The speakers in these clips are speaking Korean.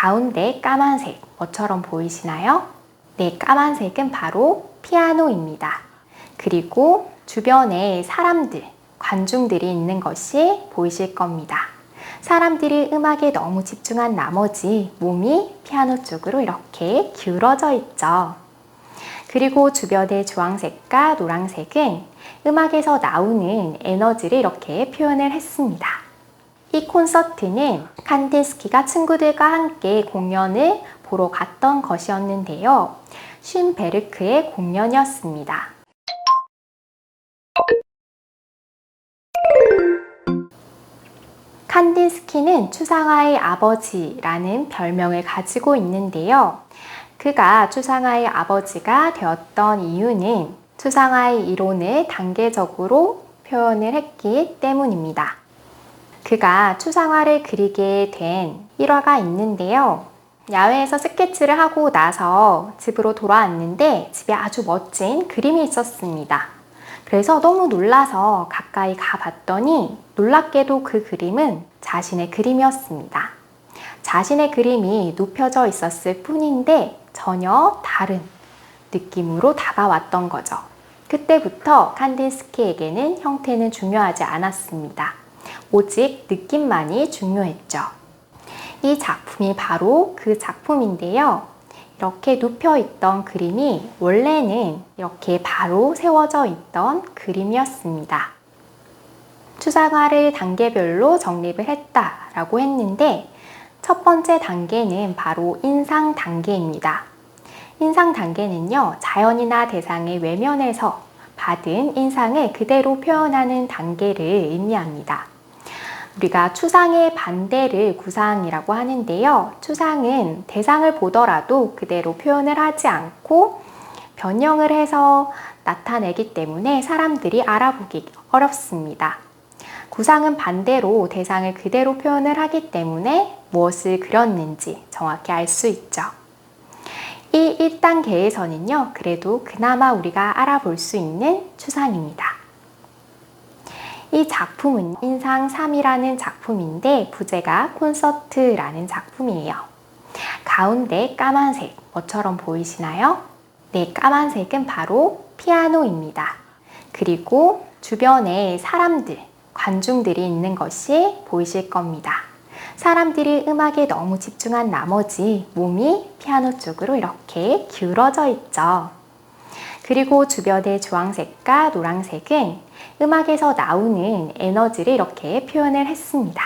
가운데 까만색 뭐처럼 보이시나요? 네, 까만색은 바로 피아노입니다. 그리고 주변에 사람들, 관중들이 있는 것이 보이실 겁니다. 사람들이 음악에 너무 집중한 나머지 몸이 피아노 쪽으로 이렇게 기울어져 있죠. 그리고 주변의 주황색과 노란색은 음악에서 나오는 에너지를 이렇게 표현을 했습니다. 이 콘서트는 칸디스키가 친구들과 함께 공연을 보러 갔던 것이었는데요. 쉰베르크의 공연이었습니다. 칸딘스키는 추상화의 아버지라는 별명을 가지고 있는데요. 그가 추상화의 아버지가 되었던 이유는 추상화의 이론을 단계적으로 표현을 했기 때문입니다. 그가 추상화를 그리게 된 일화가 있는데요. 야외에서 스케치를 하고 나서 집으로 돌아왔는데 집에 아주 멋진 그림이 있었습니다. 그래서 너무 놀라서 가까이 가봤더니 놀랍게도 그 그림은 자신의 그림이었습니다. 자신의 그림이 눕혀져 있었을 뿐인데 전혀 다른 느낌으로 다가왔던 거죠. 그때부터 칸딘스키에게는 형태는 중요하지 않았습니다. 오직 느낌만이 중요했죠. 이 작품이 바로 그 작품인데요. 이렇게 눕혀 있던 그림이 원래는 이렇게 바로 세워져 있던 그림이었습니다. 추상화를 단계별로 정립을 했다라고 했는데 첫 번째 단계는 바로 인상 단계입니다. 인상 단계는요, 자연이나 대상의 외면에서 받은 인상을 그대로 표현하는 단계를 의미합니다. 우리가 추상의 반대를 구상이라고 하는데요. 추상은 대상을 보더라도 그대로 표현을 하지 않고 변형을 해서 나타내기 때문에 사람들이 알아보기 어렵습니다. 구상은 반대로 대상을 그대로 표현을 하기 때문에 무엇을 그렸는지 정확히 알 수 있죠. 이 1단계에서는요, 그래도 그나마 우리가 알아볼 수 있는 추상입니다. 이 작품은 인상 3이라는 작품인데 부제가 콘서트라는 작품이에요. 가운데 까만색 뭐처럼 보이시나요? 네, 까만색은 바로 피아노입니다. 그리고 주변에 사람들, 관중들이 있는 것이 보이실 겁니다. 사람들이 음악에 너무 집중한 나머지 몸이 피아노 쪽으로 이렇게 기울어져 있죠. 그리고 주변의 주황색과 노란색은 음악에서 나오는 에너지를 이렇게 표현을 했습니다.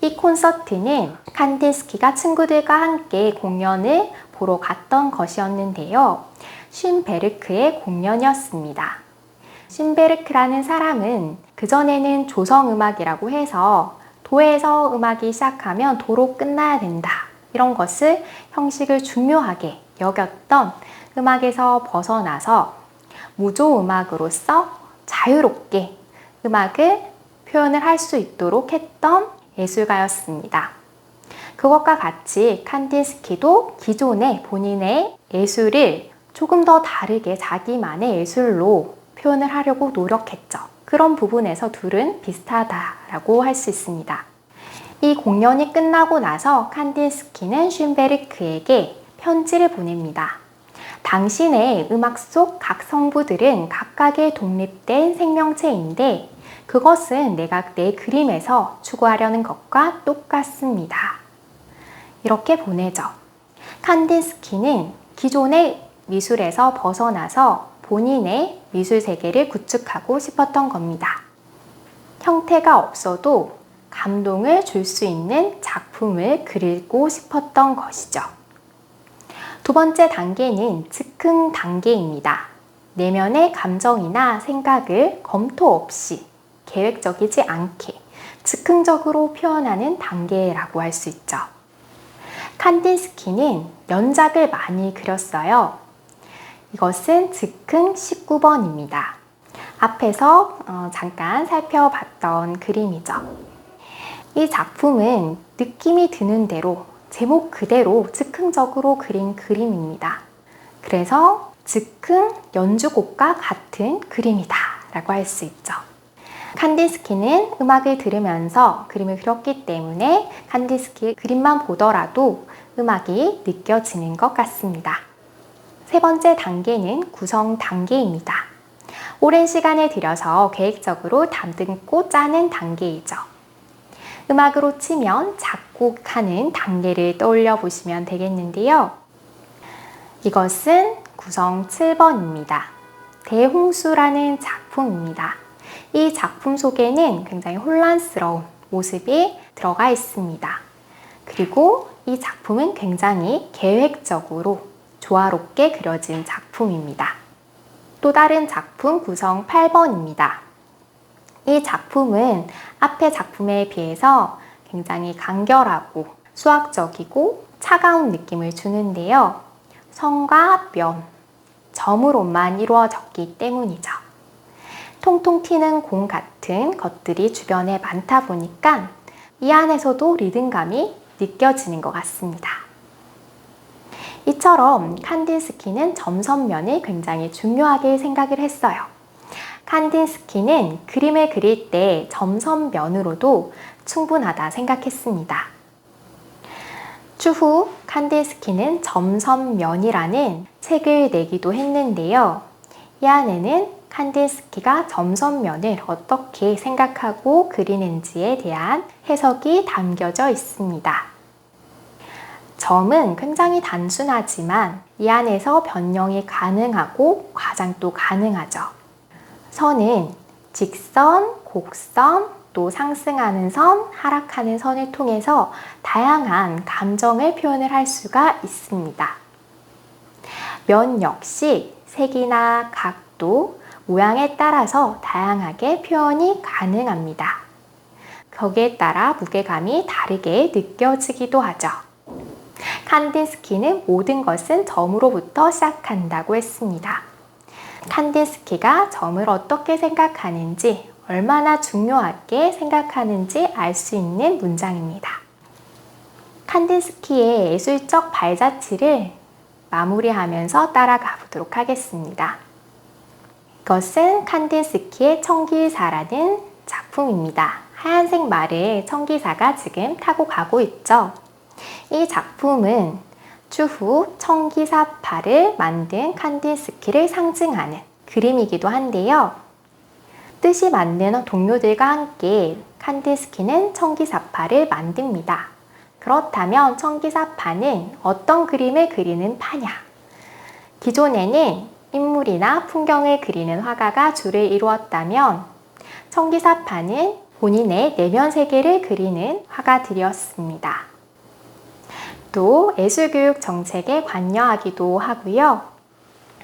이 콘서트는 칸디스키가 친구들과 함께 공연을 보러 갔던 것이었는데요. 쉰베르크의 공연이었습니다. 쉰베르크라는 사람은 그전에는 조성음악이라고 해서 도에서 음악이 시작하면 도로 끝나야 된다. 이런 것을 형식을 중요하게 여겼던 음악에서 벗어나서 무조 음악으로서 자유롭게 음악을 표현을 할 수 있도록 했던 예술가였습니다. 그것과 같이 칸디스키도 기존의 본인의 예술을 조금 더 다르게 자기만의 예술로 표현을 하려고 노력했죠. 그런 부분에서 둘은 비슷하다라고 할 수 있습니다. 이 공연이 끝나고 나서 칸디스키는 쉰베르크에게 편지를 보냅니다. 당신의 음악 속 각 성부들은 각각의 독립된 생명체인데 그것은 내가 내 그림에서 추구하려는 것과 똑같습니다. 이렇게 보내죠. 칸딘스키는 기존의 미술에서 벗어나서 본인의 미술 세계를 구축하고 싶었던 겁니다. 형태가 없어도 감동을 줄 수 있는 작품을 그리고 싶었던 것이죠. 두 번째 단계는 즉흥 단계입니다. 내면의 감정이나 생각을 검토 없이 계획적이지 않게 즉흥적으로 표현하는 단계라고 할 수 있죠. 칸딘스키는 연작을 많이 그렸어요. 이것은 즉흥 19번입니다. 앞에서 어, 잠깐 살펴봤던 그림이죠. 이 작품은 느낌이 드는 대로 제목 그대로 즉흥적으로 그린 그림입니다. 그래서 즉흥 연주곡과 같은 그림이다 라고 할 수 있죠. 칸디스키는 음악을 들으면서 그림을 그렸기 때문에 칸디스키의 그림만 보더라도 음악이 느껴지는 것 같습니다. 세 번째 단계는 구성 단계입니다. 오랜 시간을 들여서 계획적으로 담듬고 짜는 단계이죠. 음악으로 치면 작 곡하는 단계를 떠올려 보시면 되겠는데요. 이것은 구성 7번입니다. 대홍수라는 작품입니다. 이 작품 속에는 굉장히 혼란스러운 모습이 들어가 있습니다. 그리고 이 작품은 굉장히 계획적으로 조화롭게 그려진 작품입니다. 또 다른 작품 구성 8번입니다. 이 작품은 앞의 작품에 비해서 굉장히 간결하고 수학적이고 차가운 느낌을 주는데요. 선과 면, 점으로만 이루어졌기 때문이죠. 통통 튀는 공 같은 것들이 주변에 많다 보니까 이 안에서도 리듬감이 느껴지는 것 같습니다. 이처럼 칸딘스키는 점선면을 굉장히 중요하게 생각을 했어요. 칸딘스키는 그림을 그릴 때 점선면으로도 충분하다 생각했습니다. 추후 칸딘스키는 점선면이라는 책을 내기도 했는데요. 이 안에는 칸딘스키가 점선면을 어떻게 생각하고 그리는지에 대한 해석이 담겨져 있습니다. 점은 굉장히 단순하지만 이 안에서 변형이 가능하고 과장도 가능하죠. 선은 직선, 곡선, 또 상승하는 선, 하락하는 선을 통해서 다양한 감정을 표현을 할 수가 있습니다. 면 역시 색이나 각도, 모양에 따라서 다양하게 표현이 가능합니다. 거기에 따라 무게감이 다르게 느껴지기도 하죠. 칸딘스키는 모든 것은 점으로부터 시작한다고 했습니다. 칸딘스키가 점을 어떻게 생각하는지, 얼마나 중요하게 생각하는지 알 수 있는 문장입니다. 칸딘스키의 예술적 발자취를 마무리하면서 따라가 보도록 하겠습니다. 이것은 칸딘스키의 청기사라는 작품입니다. 하얀색 말을 청기사가 지금 타고 가고 있죠. 이 작품은 추후 청기사파를 만든 칸딘스키를 상징하는 그림이기도 한데요. 뜻이 맞는 동료들과 함께 칸딘스키는 청기사파를 만듭니다. 그렇다면 청기사파는 어떤 그림을 그리는 파냐? 기존에는 인물이나 풍경을 그리는 화가가 주를 이루었다면 청기사파는 본인의 내면 세계를 그리는 화가들이었습니다. 또 예술교육 정책에 관여하기도 하고요.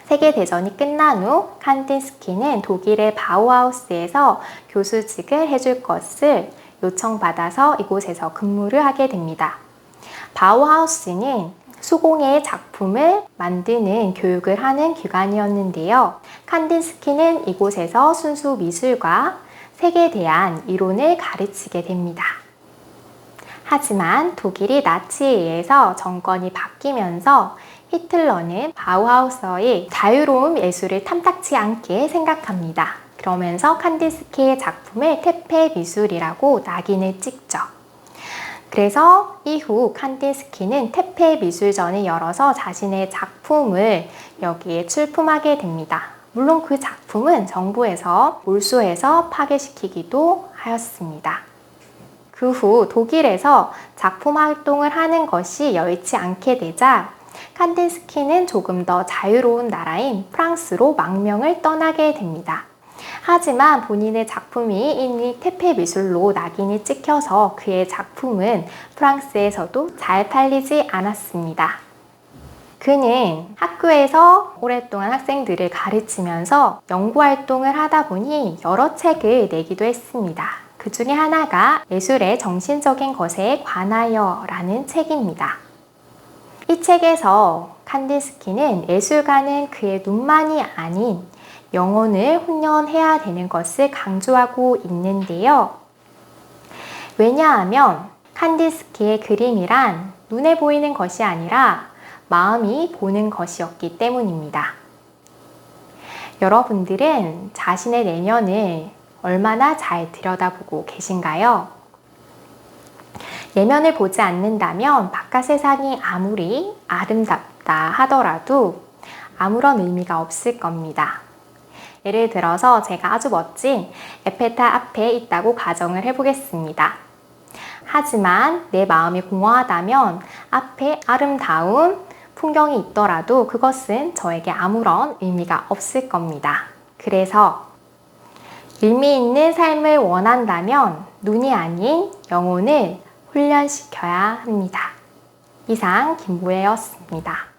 세계대전이 끝난 후 칸딘스키는 독일의 바우하우스에서 교수직을 해줄 것을 요청받아서 이곳에서 근무를 하게 됩니다. 바우하우스는 수공예의 작품을 만드는 교육을 하는 기관이었는데요. 칸딘스키는 이곳에서 순수 미술과 색에 대한 이론을 가르치게 됩니다. 하지만 독일이 나치에 의해서 정권이 바뀌면서 히틀러는 바우하우서의 자유로운 예술을 탐탁치 않게 생각합니다. 그러면서 칸디스키의 작품을 퇴폐 미술이라고 낙인을 찍죠. 그래서 이후 칸디스키는 퇴폐 미술전을 열어서 자신의 작품을 여기에 출품하게 됩니다. 물론 그 작품은 정부에서 몰수해서 파괴시키기도 하였습니다. 그 후 독일에서 작품 활동을 하는 것이 여의치 않게 되자 칸딘스키는 조금 더 자유로운 나라인 프랑스로 망명을 떠나게 됩니다. 하지만 본인의 작품이 이미 퇴폐 미술로 낙인이 찍혀서 그의 작품은 프랑스에서도 잘 팔리지 않았습니다. 그는 학교에서 오랫동안 학생들을 가르치면서 연구 활동을 하다 보니 여러 책을 내기도 했습니다. 그 중에 하나가 예술의 정신적인 것에 관하여 라는 책입니다. 이 책에서 칸디스키는 예술가는 그의 눈만이 아닌 영혼을 훈련해야 되는 것을 강조하고 있는데요. 왜냐하면 칸디스키의 그림이란 눈에 보이는 것이 아니라 마음이 보는 것이었기 때문입니다. 여러분들은 자신의 내면을 얼마나 잘 들여다보고 계신가요? 예면을 보지 않는다면 바깥 세상이 아무리 아름답다 하더라도 아무런 의미가 없을 겁니다. 예를 들어서 제가 아주 멋진 에펠탑 앞에 있다고 가정을 해보겠습니다. 하지만 내 마음이 공허하다면 앞에 아름다운 풍경이 있더라도 그것은 저에게 아무런 의미가 없을 겁니다. 그래서 의미 있는 삶을 원한다면 눈이 아닌 영혼을 훈련시켜야 합니다. 이상 김보혜였습니다.